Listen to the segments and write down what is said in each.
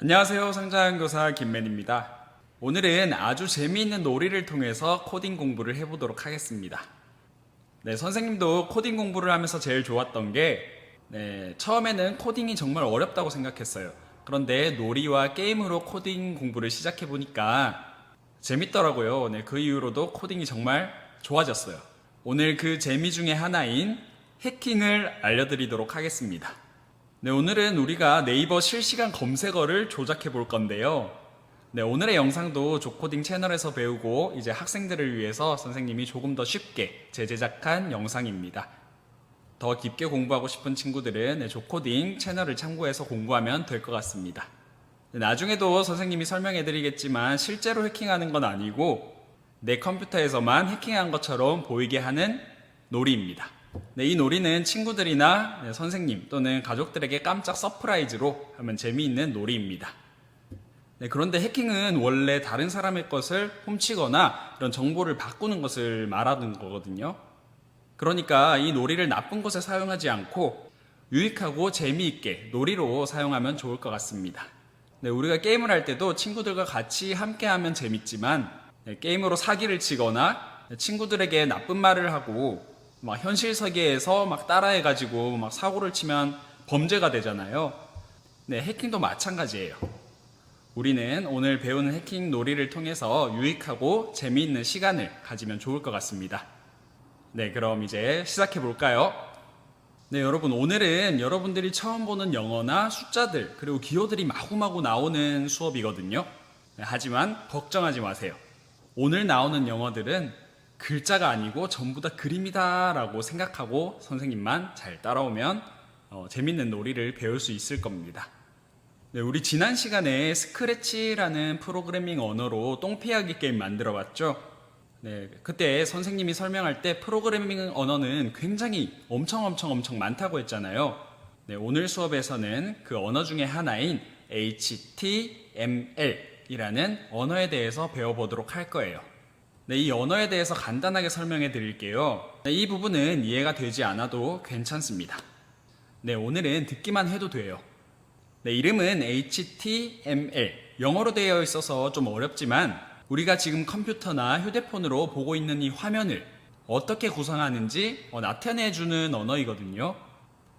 안녕하세요. 성장교사 김맨입니다. 오늘은 아주 재미있는 놀이를 통해서 코딩 공부를 해보도록 하겠습니다. 네, 선생님도 코딩 공부를 하면서 제일 좋았던 게, 네, 처음에는 코딩이 정말 어렵다고 생각했어요. 그런데 놀이와 게임으로 코딩 공부를 시작해보니까 재밌더라고요. 네, 그 이후로도 코딩이 정말 좋아졌어요. 오늘 그 재미 중에 하나인 해킹을 알려드리도록 하겠습니다. 네, 오늘은 우리가 네이버 실시간 검색어를 조작해 볼 건데요. 네, 오늘의 영상도 조코딩 채널에서 배우고 이제 학생들을 위해서 선생님이 조금 더 쉽게 재제작한 영상입니다. 더 깊게 공부하고 싶은 친구들은 네, 조코딩 채널을 참고해서 공부하면 될 것 같습니다. 네, 나중에도 선생님이 설명해 드리겠지만 실제로 해킹하는 건 아니고 내 컴퓨터에서만 해킹한 것처럼 보이게 하는 놀이입니다. 네, 이 놀이는 친구들이나 네, 선생님 또는 가족들에게 깜짝 서프라이즈로 하면 재미있는 놀이입니다. 네, 그런데 해킹은 원래 다른 사람의 것을 훔치거나 이런 정보를 바꾸는 것을 말하는 거거든요. 그러니까 이 놀이를 나쁜 곳에 사용하지 않고 유익하고 재미있게 놀이로 사용하면 좋을 것 같습니다. 네, 우리가 게임을 할 때도 친구들과 같이 함께 하면 재밌지만 네, 게임으로 사기를 치거나 네, 친구들에게 나쁜 말을 하고 막 현실 세계에서 막 따라해가지고 막 사고를 치면 범죄가 되잖아요. 네, 해킹도 마찬가지예요. 우리는 오늘 배우는 해킹 놀이를 통해서 유익하고 재미있는 시간을 가지면 좋을 것 같습니다. 네, 그럼 이제 시작해 볼까요? 네, 여러분, 오늘은 여러분들이 처음 보는 영어나 숫자들, 그리고 기호들이 마구마구 나오는 수업이거든요. 네, 하지만 걱정하지 마세요. 오늘 나오는 영어들은 글자가 아니고 전부 다 그림이다라고 생각하고 선생님만 잘 따라오면 어, 재밌는 놀이를 배울 수 있을 겁니다. 네, 우리 지난 시간에 스크래치라는 프로그래밍 언어로 똥피하기 게임 만들어 봤죠? 네, 그때 선생님이 설명할 때 프로그래밍 언어는 굉장히 엄청 엄청 엄청 많다고 했잖아요. 네, 오늘 수업에서는 그 언어 중에 하나인 HTML이라는 언어에 대해서 배워보도록 할 거예요. 네, 이 언어에 대해서 간단하게 설명해 드릴게요. 네, 이 부분은 이해가 되지 않아도 괜찮습니다. 네, 오늘은 듣기만 해도 돼요. 네, 이름은 HTML. 영어로 되어 있어서 좀 어렵지만 우리가 지금 컴퓨터나 휴대폰으로 보고 있는 이 화면을 어떻게 구성하는지 어, 나타내 주는 언어이거든요.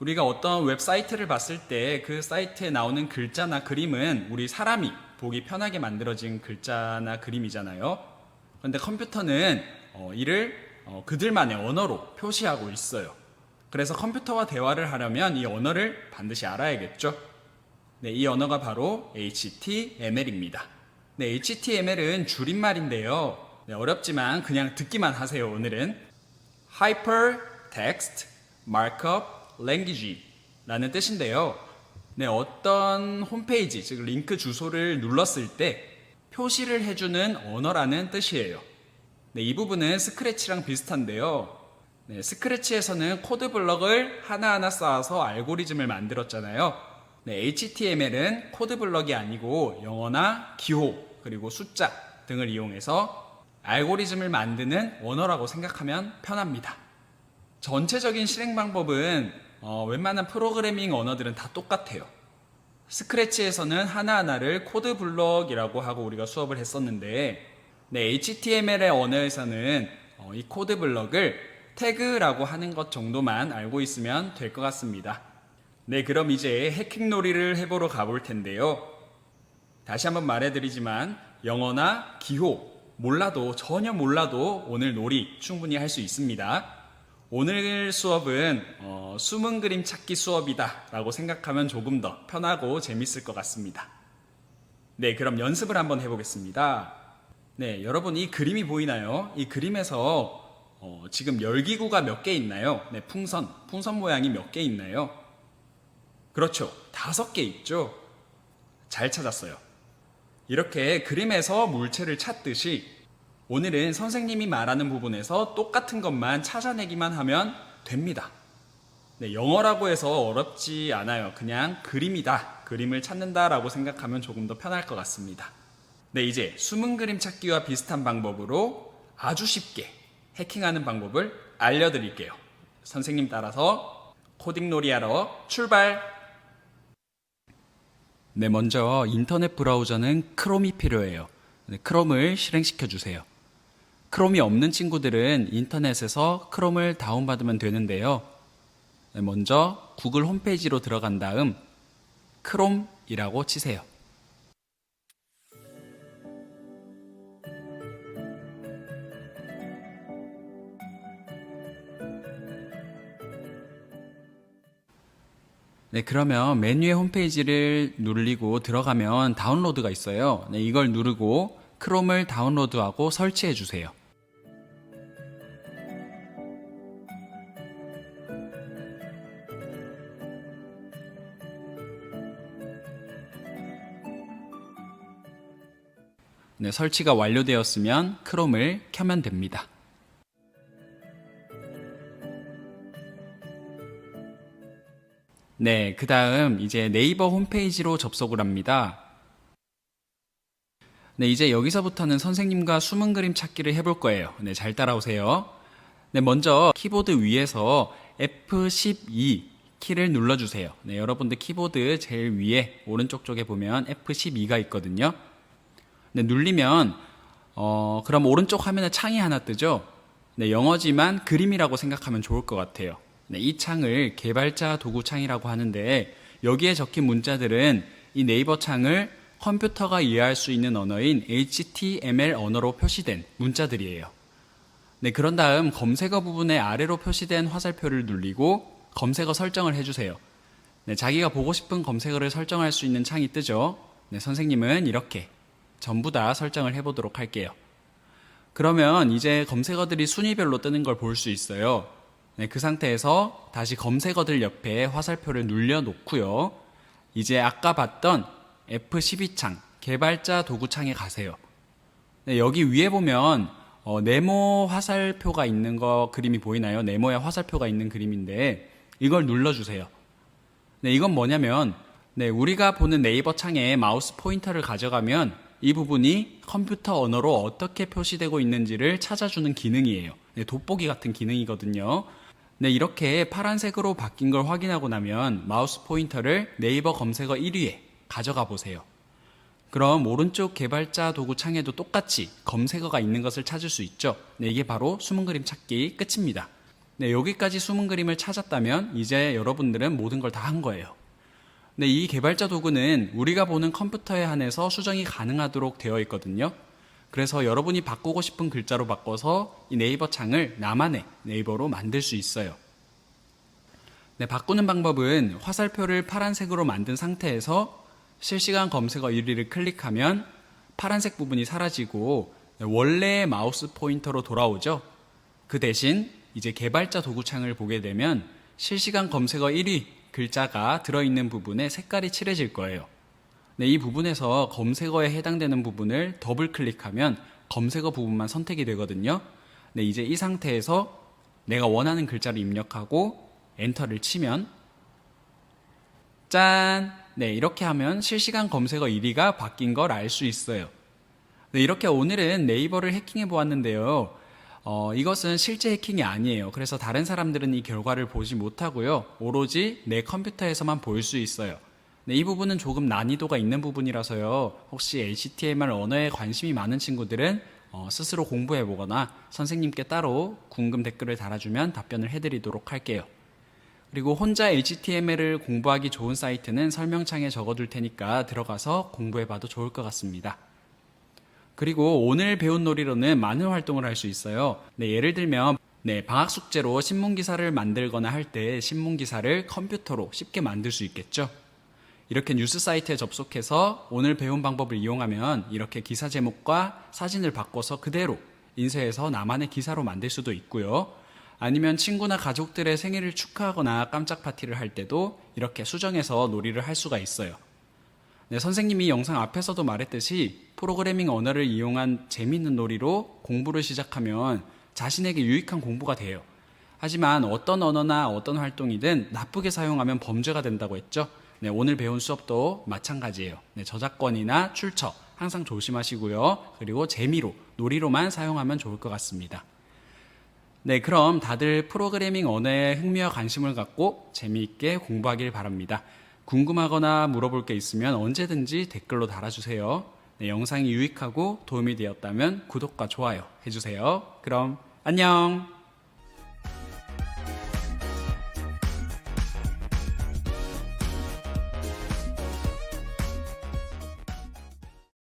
우리가 어떤 웹사이트를 봤을 때 그 사이트에 나오는 글자나 그림은 우리 사람이 보기 편하게 만들어진 글자나 그림이잖아요. 그런데 컴퓨터는 어, 이를 어, 그들만의 언어로 표시하고 있어요. 그래서 컴퓨터와 대화를 하려면 이 언어를 반드시 알아야겠죠. 네, 이 언어가 바로 HTML입니다. 네, HTML은 줄임말인데요. 네, 어렵지만 그냥 듣기만 하세요, 오늘은. Hypertext Markup Language 라는 뜻인데요. 네, 어떤 홈페이지, 즉 링크 주소를 눌렀을 때 표시를 해주는 언어라는 뜻이에요. 네, 이 부분은 스크래치랑 비슷한데요. 네, 스크래치에서는 코드 블럭을 하나하나 쌓아서 알고리즘을 만들었잖아요. 네, HTML은 코드 블럭이 아니고 영어나 기호, 그리고 숫자 등을 이용해서 알고리즘을 만드는 언어라고 생각하면 편합니다. 전체적인 실행 방법은 어, 웬만한 프로그래밍 언어들은 다 똑같아요. 스크래치에서는 하나하나를 코드 블럭이라고 하고 우리가 수업을 했었는데, 네, HTML의 언어에서는 어, 이 코드 블럭을 태그라고 하는 것 정도만 알고 있으면 될 것 같습니다. 네, 그럼 이제 해킹 놀이를 해보러 가볼 텐데요. 다시 한번 말해드리지만 영어나 기호 몰라도 전혀 몰라도 오늘 놀이 충분히 할 수 있습니다. 오늘 수업은 어, 숨은 그림 찾기 수업이다 라고 생각하면 조금 더 편하고 재밌을 것 같습니다. 네, 그럼 연습을 한번 해보겠습니다. 네, 여러분 이 그림이 보이나요? 이 그림에서 어, 지금 열기구가 몇 개 있나요? 네, 풍선, 풍선 모양이 몇 개 있나요? 그렇죠. 다섯 개 있죠. 잘 찾았어요. 이렇게 그림에서 물체를 찾듯이 오늘은 선생님이 말하는 부분에서 똑같은 것만 찾아내기만 하면 됩니다. 네, 영어라고 해서 어렵지 않아요. 그냥 그림이다. 그림을 찾는다라고 생각하면 조금 더 편할 것 같습니다. 네, 이제 숨은 그림 찾기와 비슷한 방법으로 아주 쉽게 해킹하는 방법을 알려드릴게요. 선생님 따라서 코딩 놀이 하러 출발! 네, 먼저 인터넷 브라우저는 크롬이 필요해요. 네, 크롬을 실행시켜 주세요. 크롬이 없는 친구들은 인터넷에서 크롬을 다운받으면 되는데요. 네, 먼저 구글 홈페이지로 들어간 다음 크롬이라고 치세요. 네, 그러면 메뉴의 홈페이지를 누르고 들어가면 다운로드가 있어요. 네, 이걸 누르고 크롬을 다운로드하고 설치해 주세요. 네, 설치가 완료되었으면 크롬을 켜면 됩니다. 네, 그 다음 이제 네이버 홈페이지로 접속을 합니다. 네, 이제 여기서부터는 선생님과 숨은 그림 찾기를 해볼 거예요. 네, 잘 따라오세요. 네, 먼저 키보드 위에서 F12 키를 눌러주세요. 네, 여러분들 키보드 제일 위에 오른쪽 쪽에 보면 F12가 있거든요. 네, 눌리면 어, 그럼 오른쪽 화면에 창이 하나 뜨죠. 네, 영어지만 그림이라고 생각하면 좋을 것 같아요. 네, 이 창을 개발자 도구 창이라고 하는데 여기에 적힌 문자들은 이 네이버 창을 컴퓨터가 이해할 수 있는 언어인 HTML 언어로 표시된 문자들이에요. 네, 그런 다음 검색어 부분에 아래로 표시된 화살표를 눌리고 검색어 설정을 해주세요. 네, 자기가 보고 싶은 검색어를 설정할 수 있는 창이 뜨죠. 네, 선생님은 이렇게 전부 다 설정을 해보도록 할게요. 그러면 이제 검색어들이 순위별로 뜨는 걸 볼 수 있어요. 네, 그 상태에서 다시 검색어들 옆에 화살표를 눌려 놓고요. 이제 아까 봤던 F12 창, 개발자 도구 창에 가세요. 네, 여기 위에 보면 어, 네모 화살표가 있는 거 그림이 보이나요? 네모의 화살표가 있는 그림인데 이걸 눌러주세요. 네, 이건 뭐냐면 네, 우리가 보는 네이버 창에 마우스 포인터를 가져가면 이 부분이 컴퓨터 언어로 어떻게 표시되고 있는지를 찾아주는 기능이에요. 네, 돋보기 같은 기능이거든요. 네, 이렇게 파란색으로 바뀐 걸 확인하고 나면 마우스 포인터를 네이버 검색어 1위에 가져가 보세요. 그럼 오른쪽 개발자 도구 창에도 똑같이 검색어가 있는 것을 찾을 수 있죠. 네, 이게 바로 숨은 그림 찾기 끝입니다. 네, 여기까지 숨은 그림을 찾았다면 이제 여러분들은 모든 걸 다 한 거예요. 네, 이 개발자 도구는 우리가 보는 컴퓨터에 한해서 수정이 가능하도록 되어 있거든요. 그래서 여러분이 바꾸고 싶은 글자로 바꿔서 이 네이버 창을 나만의 네이버로 만들 수 있어요. 네, 바꾸는 방법은 화살표를 파란색으로 만든 상태에서 실시간 검색어 1위를 클릭하면 파란색 부분이 사라지고 원래의 마우스 포인터로 돌아오죠. 그 대신 이제 개발자 도구창을 보게 되면 실시간 검색어 1위 글자가 들어있는 부분에 색깔이 칠해질 거예요. 네, 이 부분에서 검색어에 해당되는 부분을 더블 클릭하면 검색어 부분만 선택이 되거든요. 네, 이제 이 상태에서 내가 원하는 글자를 입력하고 엔터를 치면 짠! 네, 이렇게 하면 실시간 검색어 1위가 바뀐 걸 알 수 있어요. 네, 이렇게 오늘은 네이버를 해킹해 보았는데요. 어, 이것은 실제 해킹이 아니에요. 그래서 다른 사람들은 이 결과를 보지 못하고요. 오로지 내 컴퓨터에서만 볼 수 있어요. 네, 이 부분은 조금 난이도가 있는 부분이라서요. 혹시 HTML 언어에 관심이 많은 친구들은 어, 스스로 공부해 보거나 선생님께 따로 궁금 댓글을 달아주면 답변을 해드리도록 할게요. 그리고 혼자 HTML을 공부하기 좋은 사이트는 설명창에 적어둘 테니까 들어가서 공부해 봐도 좋을 것 같습니다. 그리고 오늘 배운 놀이로는 많은 활동을 할 수 있어요. 네, 예를 들면 네, 방학 숙제로 신문 기사를 만들거나 할 때 신문 기사를 컴퓨터로 쉽게 만들 수 있겠죠. 이렇게 뉴스 사이트에 접속해서 오늘 배운 방법을 이용하면 이렇게 기사 제목과 사진을 바꿔서 그대로 인쇄해서 나만의 기사로 만들 수도 있고요. 아니면 친구나 가족들의 생일을 축하하거나 깜짝 파티를 할 때도 이렇게 수정해서 놀이를 할 수가 있어요. 네, 선생님이 영상 앞에서도 말했듯이 프로그래밍 언어를 이용한 재미있는 놀이로 공부를 시작하면 자신에게 유익한 공부가 돼요. 하지만 어떤 언어나 어떤 활동이든 나쁘게 사용하면 범죄가 된다고 했죠. 네, 오늘 배운 수업도 마찬가지예요. 네, 저작권이나 출처 항상 조심하시고요. 그리고 재미로, 놀이로만 사용하면 좋을 것 같습니다. 네, 그럼 다들 프로그래밍 언어에 흥미와 관심을 갖고 재미있게 공부하길 바랍니다. 궁금하거나 물어볼 게 있으면 언제든지 댓글로 달아주세요. 네, 영상이 유익하고 도움이 되었다면 구독과 좋아요 해주세요. 그럼 안녕!